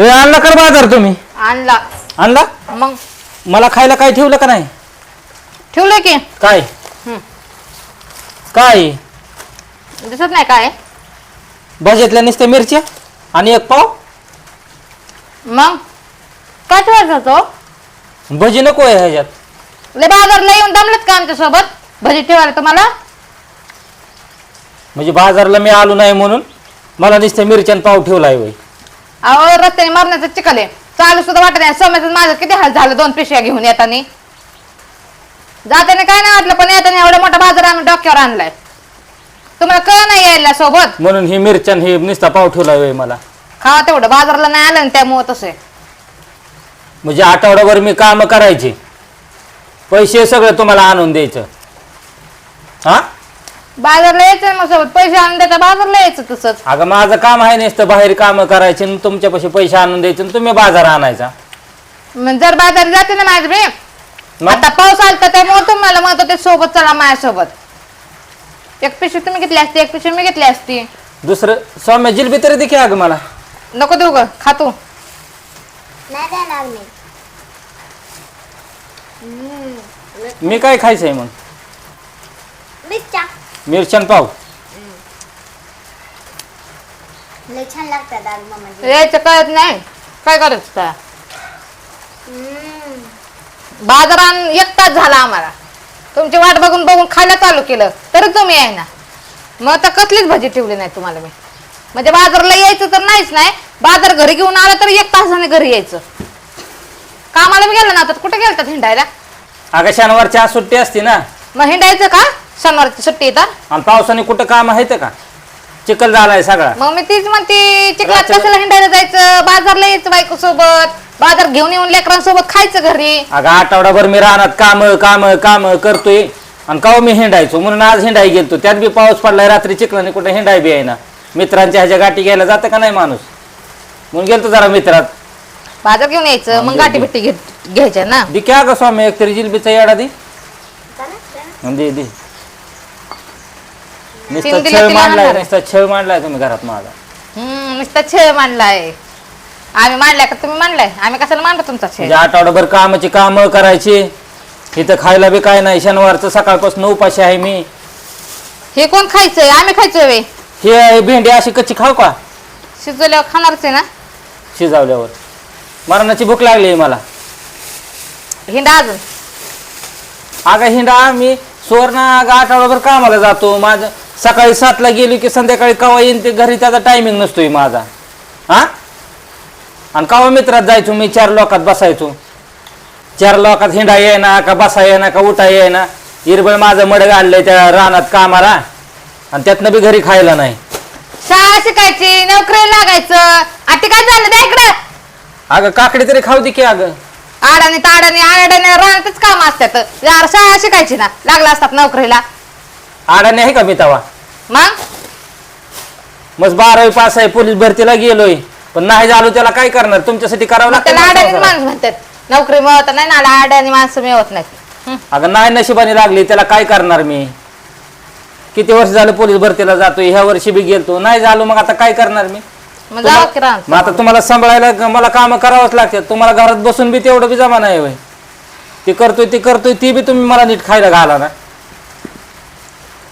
ए आणला कर बाजार तुम्ही. आणला. आणला? मग? मला खायला काय ठेवलं का नाही? ठेवलं की. काय. काय? दिसत नाही काय? भाज्यातल्या नुसत्या मिरच्या आणि एक पाव? मग? काय ठेवायचं तो? भजी नको आहे ह्याच्यात. लय बाजारला येऊन दमलेत का आमच्यासोबत भजी ठेवायला तुम्हाला? म्हणजे बाजारला मी आलो नाही म्हणून मला नुसत्या मिरच्या आणि पाव ठेवलाय वय अहो रस्त्याने मरण्याचं चिकल आहे. चालू सुद्धा वाटत नाही. समजायचं माझं किती हाल झालं. दोन पिशव्या घेऊन येताना. जाताना काय नाही वाटलं पण येताना एवढा मोठा बाजार आम्ही डोक्यावर आणलाय. तुम्हाला कळ नाही यायला सोबत? म्हणून ही मिरच्या आणि हे नुसता पाव ठेवलाय वय मला. खा तेवढं बाजारला नाही आलं ना त्यामुळं तसं. म्हणजे आठवड्याभर मी काम करायचे. पैसे सगळं तुम्हाला आणून द्यायचं. हा? बाजारला यायचं मग सोबत पैसे आणून देता बाजारला यायचं तसंच. अगं माझं काम आहे नसतं बाहेर काम करायचे आणि तुमच्यापाशी पैसे आणून द्यायचे आणि तुम्ही बाजार आणायचा. मग जर बाजारी जाते ना माझं मी मग? आता पाऊस आलता त्यामुळे तुम्हाला म्हणत होते सोबत चला माझ्यासोबत. एक पिशवी तुम्ही घेतली असती एक पिशवी मी घेतली असती. दुसरं सौम्य जिलबी तरी देखील अगं मला. नको देऊ ग खा तू. नाही देणार मी. मी काय खायचंय मग? मिरच्या मिरच्यान पाव. लय छान लागतात यायचं कळत नाही. काय करायचं हम्म. बाजारात एक तास झाला आम्हाला. तुमची वाट बघून बघून खायला चालू केलं तरी तुम्ही आहे ना. मग आता कसलीच भाजी ठेवली नाही तुम्हाला मी. म्हणजे बाजारला यायचं तर नाहीच नाही. बाजार घरी घेऊन आला तर एक तासाने घरी यायचं. कामाला मी गेलो ना आता. कुठे गेलतात हिंडायला? अगं शनिवारची आज सुट्टी असते ना. मग हिंडायचं का? शनिवारची सुट्टी येतात आणि पावसाने कुठं काम आहेत का? चिखल झालाय सगळा. मग मी तीच म्हणते चिखलात रात्री- कशाला हिंडायला जायचं? बाजारला यायचं बायको सोबत बाजार घेऊन येऊन लेकरांसोबत खायचं घरी. अगं आठवडाभर मी रानात काम काम काम करतोय. आणि काव मी हिंडायचो? म्हणून आज हिंडाय गेलतो. त्यात बी पाऊस पडलाय रात्री चिखलाने कुठं हिंडाय बी आहे ना मित्रांच्या ह्याच्या गाठी घ्यायला जातं का नाही माणूस? म्हणून गेलतो जरा मित्रात. बाजार घेऊन यायचं मग गाठी घेत घ्यायच्या ना? दि क्या ग स्वामी एक तरी जिलबीचा येडा दे. दे दे. नुसता तीन दिले छळ तिला मांडलाय आणणार. आहे. नुसता छळ मांडलाय तुम्ही घरात माझा. हम्म नुसता छेळ मांडलाय. आम्ही मांडलाय का तुम्ही मांडलाय? आम्ही कशाला मांडतो तुमचा छेळ? म्हणजे आठवडाभर कामाची काम करायची. इथं खायला बी काय नाही. शनिवारचं सकाळपासून उपाशी आहे मी. हे कोण खायचंय? आम्ही खायचोय वे. हे भेंडी अशी कच्ची खाऊ का? शिजवल्यावर खाणारच आहे ना? शिजवल्यावर. मरणाची भूक लागली मला. हिंडा अजून. अगं हिंडा मी सुवर्ण अगं आठवडाभर कामाला जातो. माझं सकाळी सातला गेलो की संध्याकाळी कवा येईन ते घरी त्याचा टायमिंग नसतोय माझा. हा? आणि कवा मित्रात जायचो? मी चार लोकात बसायचो. चार लोकात हिंडा येईना का बसा येईना का उठा येईना? इरबळ माझं मड घाललंय त्या रानात कामाला आणि त्यातनं बी घरी खायला नाही. शाळा शिकायची नोकरी लागायचं. आता काय झालं द्या इकडं? अगं काकडी तरी खाऊ दे की अगं. आडाने ताडाने आडाने राहण्यातच काम असतात. यार शाळा शिकायची ना. लागला असतात नोकरीला. आडाने आहे का मी तवा? मग? मग बारावी पास आहे पोलीस भरतीला गेलोय. पण नाही झालो त्याला काय करणार? तुमच्यासाठी करावं मग त्याला लागतं माणूस म्हणतात. नोकरी मिळवत नाही ना आडाने माणसं मिळवत नाहीत. हं. अगं नाही नशिबाने लागली त्याला काय करणार मी? किती वर्ष झालं पोलीस भरतीला जातोय ह्या वर्षी बी गेलतो. नाही झालो मग आता काय करणार मी? मग जावं की मग राहणार आता तुम्हाला सांभाळायला ग- मला काम करावंच लागतात. तुम्हाला घरात बसून बी तेवढं बी जमा नाही होय. ती करतोय ती करतोय ती बी तुम्ही मला नीट खायला घाला ना.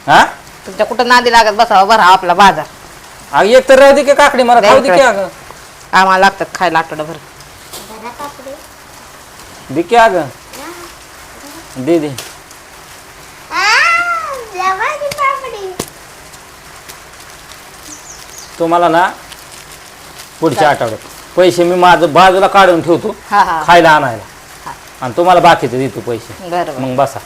हा? तुमच्या कुठं नादी लागत बसावं? बरा आपला बाजार. अगं एक तर राहू दे की काकडी मला खाऊ दे की अगं. आम्हाला लागतात खायला कापडी दे की अगं. दे दे. तुम्हाला ना पुढच्या आठवड्यात पैसे मी माझं बाजूला काढून ठेवतो हा हा. खायला आणायला. आणि तुम्हाला बाकीचे देतो पैसे. बरोबर मग बसा.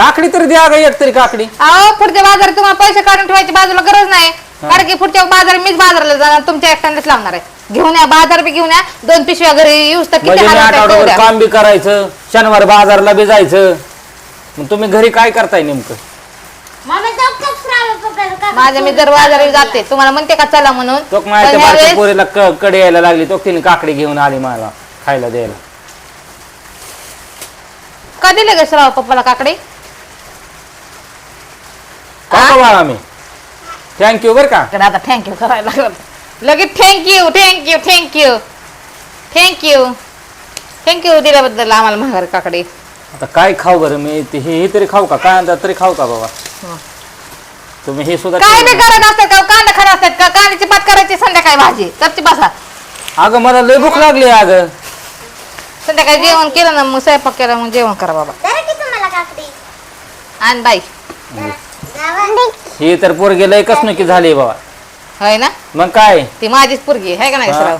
काकडी तरी द्या ग एक तरी काकडी. अहो पुढच्या बाजारात तुम्हाला पैसे काढून ठेवायची बाजूला गरज नाही. कारण की पुढच्या बाजार मीच बाजाराला जाणार तुमच्या एकट्यानेच लागणार आहे. घेऊन या बाजार बी घेऊन या दोन पिशव्या घरी येऊस तर किती म्हणजे आठवड्यावर. काम बी करायचं शनिवार बाजारला बी जायचं. मग तुम्ही घरी काय करताय नेमकं? का माझ्या मी दर बाजारात जाते. तुम्हाला म्हणते का चला म्हणून? तो पण माझ्या ह्यावेळेस बारक्या पोरीला क- कडे यायला लागली. तो तिने काकडी घेऊन आली मला खायला द्यायला. कधी लगेच राव पप्पाला काकडे? का बाळा मी थँक्यू बरं का? तर आता थँक्यू करायला लागलं. लगेच thank you thank you thank you thank you thank you दिल्याबद्दल आम्हाला महागार काकडे. आता काय खाऊ बरं मी? ते हे हे तरी खाऊ का? कांदा तरी खाऊ का बाबा? हं. तुम्ही हे सुद्धा काय नाही. करत असतात का? कांदा खात असतात का? कांद्याची पात करायची संध्याकाळी भाजी. कच्ची बसा अगं मला लय भूक लागली अगं. संध्याकाळी जेवण केलं ना मग स्वयंपाक केला मग जेवण करा बाबा. जरा की तुम्हाला काकडी. आण बाई. हे तर पोरगे लय कसणुकी झाली बाबा. होय ना? मग काय? ती माझीच पोरगी आहे का नाही हा. श्राव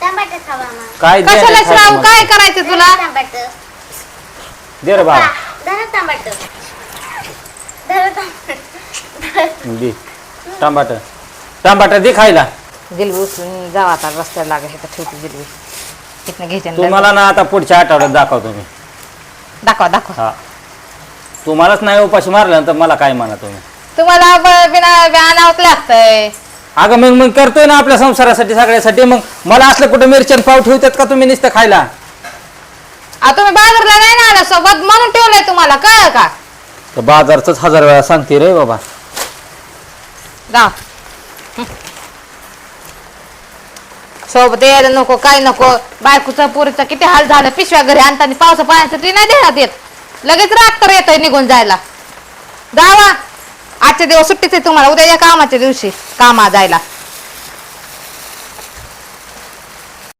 टमाटर खावा मग काय कशाला रे श्राव. काय करायचं तुला? टमाटर दे रे बाबा जरा टमाटर टमाटर दे. टमाटर टमाटर दे खायला. जिलबी उचलून जावा आता रस्त्याला लागा हे तर ठेवते जिलबी इथनं घ्यायच्या आणि तुम्हाला ना आता पुढच्या आठवड्यात दाखवतो मी दाखवा दाखवा. हा. तुम्हालाच नाही उपाशी मारलं तर मला काय म्हणा तुम्ही? तुम्हाला ब- बिना लागतंय. अगं मग मग करतोय ना आपल्या संसारासाठी सगळ्यासाठी. मग मला असलं कुठं मिरचन पाव ठेवतात का तुम्ही नुसतं खायला? आ तुम्ही बाजारला नाही ना आला सोबत म्हणून ठेवलंय तुम्हाला. कळ का? तर बाजारच हजार वेळा सांगते रे बाबा. जा. सोबत यायला नको काय नको? बायकोचा पोरीचा किती हाल झालं? पिशव्या घरी आणताना पावसा पाण्यासाठी नाही देण्यात येत. लगेच राग तर येतोय निघून जायला. जावा. आजच्या दिवस सुट्टीच आहे तुम्हाला. उद्या या कामाच्या दिवशी कामा जायला.